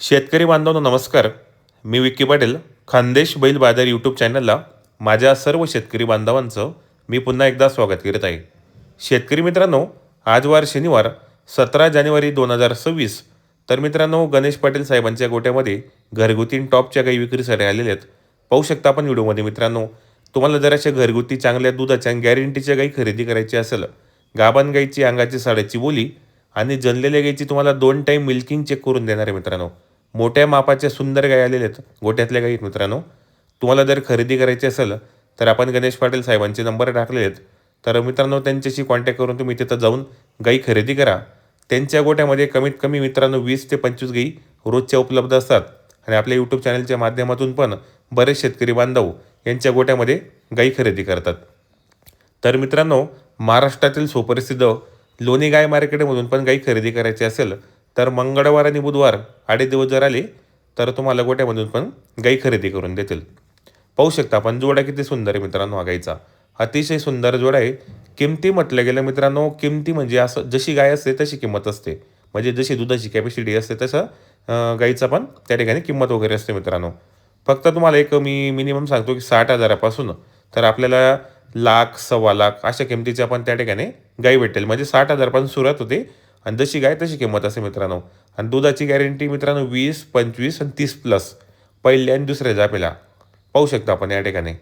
शेतकरी बांधवांनो नमस्कार. मी विक्की पाटील खानदेश बैल बाजार यूट्यूब चॅनलला माझ्या सर्व शेतकरी बांधवांचं मी पुन्हा एकदा स्वागत करीत आहे. शेतकरी मित्रांनो आज वार शनिवार सतरा जानेवारी दोन हजार सव्वीस. तर मित्रांनो गणेश पाटील साहेबांच्या गोट्यामध्ये घरगुती टॉपच्या काही विक्रीसाठी आलेल्या आहेत. पाहू शकता आपण व्हिडिओमध्ये मित्रांनो. तुम्हाला जर अशा घरगुती चांगल्या दुधाच्या गॅरंटीच्या गाई खरेदी करायची असेल गाबान गाईची अंगाची साड्याची बोली आणि जनलेल्या गाईची तुम्हाला दोन टाईम मिल्किंग चेक करून देणार आहे मित्रांनो. मोठ्या मापाच्या सुंदर गाई आलेल्या आहेत. गोट्यातल्या गाई आहेत मित्रांनो. तुम्हाला जर खरेदी करायची असेल तर आपण गणेश पाटील साहेबांचे नंबर टाकले आहेत. तर मित्रांनो त्यांच्याशी कॉन्टॅक्ट करून तुम्ही तिथं जाऊन गाई खरेदी करा. त्यांच्या गोट्यामध्ये कमीत कमी मित्रांनो वीस ते पंचवीस गाई रोजच्या उपलब्ध असतात. आणि आपल्या यूट्यूब चॅनलच्या माध्यमातून पण बरेच शेतकरी बांधव यांच्या गोट्यामध्ये गाई खरेदी करतात. तर मित्रांनो महाराष्ट्रातील सुप्रसिद्ध लोणी गाय मार्केटमधून पण गाई खरेदी करायची असेल तर मंगळवार आणि बुधवार अडीच दिवस जर आले तर तुम्हाला गोट्यामधून पण गाई खरेदी करून देतील. पाहू शकता आपण जोडा किती सुंदर आहे मित्रांनो हा गाईचा. अतिशय सुंदर जोडा आहे. किमती म्हटलं गेलं मित्रांनो किमती म्हणजे असं जशी गाय असते तशी किंमत असते. म्हणजे जशी दुधाची कॅपॅसिटी असते तसं गाईचा पण त्या ठिकाणी किंमत वगैरे असते मित्रांनो. फक्त तुम्हाला एक मी मिनिमम सांगतो की साठ हजारापासून तर आपल्याला लाख सव्वा लाख अशा किमतीच्या पण त्या ठिकाणी गाई भेटेल. म्हणजे साठ हजारपासून सुरुवात होते. आणि जशी गाय तशी किंमत असते मित्रांनो. आणि दुधाची गॅरंटी मित्रांनो वीस पंचवीस आणि तीस प्लस पहिल्या आणि दुसऱ्या जापेला. पाहू शकता आपण या ठिकाणी.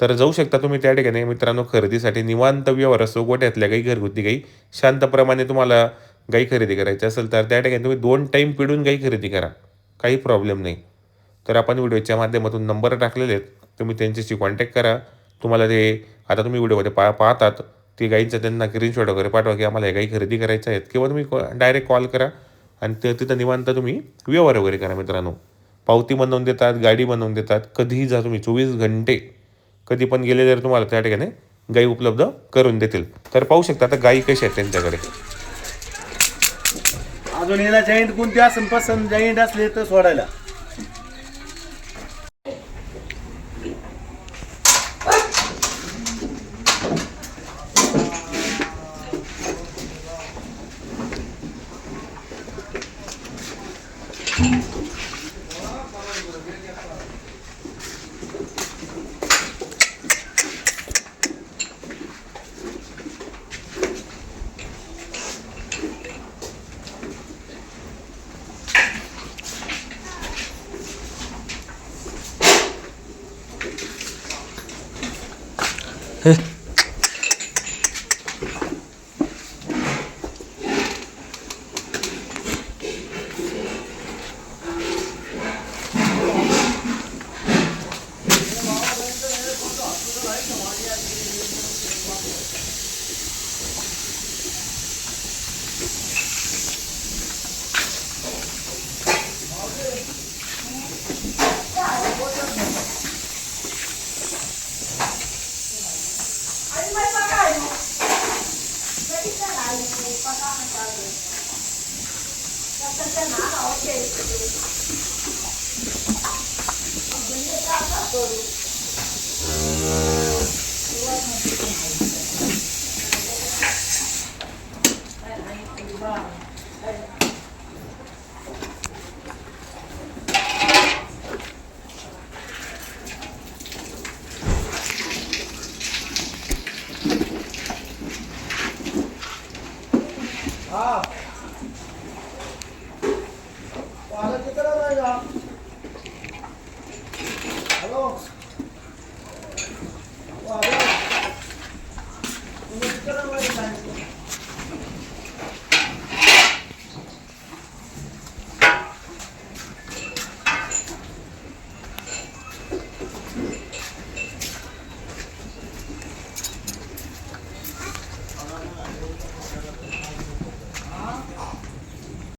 तर जाऊ शकता तुम्ही त्या ठिकाणी मित्रांनो खरेदीसाठी निवांत व्यवहार असतो गोठ्यातल्या गाई घरगुती गाई शांतप्रमाणे तुम्हाला गाई खरेदी करायची असेल तर त्या ठिकाणी तुम्ही दोन टाईम पिढून गाई खरेदी करा. काही प्रॉब्लेम नाही. तर आपण व्हिडिओच्या माध्यमातून नंबर टाकलेले आहेत. तुम्ही त्यांच्याशी कॉन्टॅक्ट करा. तुम्हाला ते आता तुम्ही व्हिडिओमध्ये पा पाहतात. ते गाईचं त्यांना स्क्रीनशॉट वगैरे पाठवा की आम्हाला हे गाई खरेदी करायच्या आहेत. किंवा तुम्ही डायरेक्ट कॉल करा आणि ते तिथं निवांत तुम्ही व्यवहार वगैरे करा मित्रांनो. पावती बनवून देतात गाडी बनवून देतात. कधीही जा तुम्ही चोवीस घंटे कधी पण गेले तर तुम्हाला त्या ठिकाणी गाई उपलब्ध करून देतील. तर पाहू शकता आता गाई कशी आहेत त्यांच्याकडे. अजून याला जॉईंट कोणती असेल पसंत जॉईंट असले तर सोडायला. may pagkain mo. Pwede ka na, yung pagkakasal. Kapag ka nada, ok. हाँ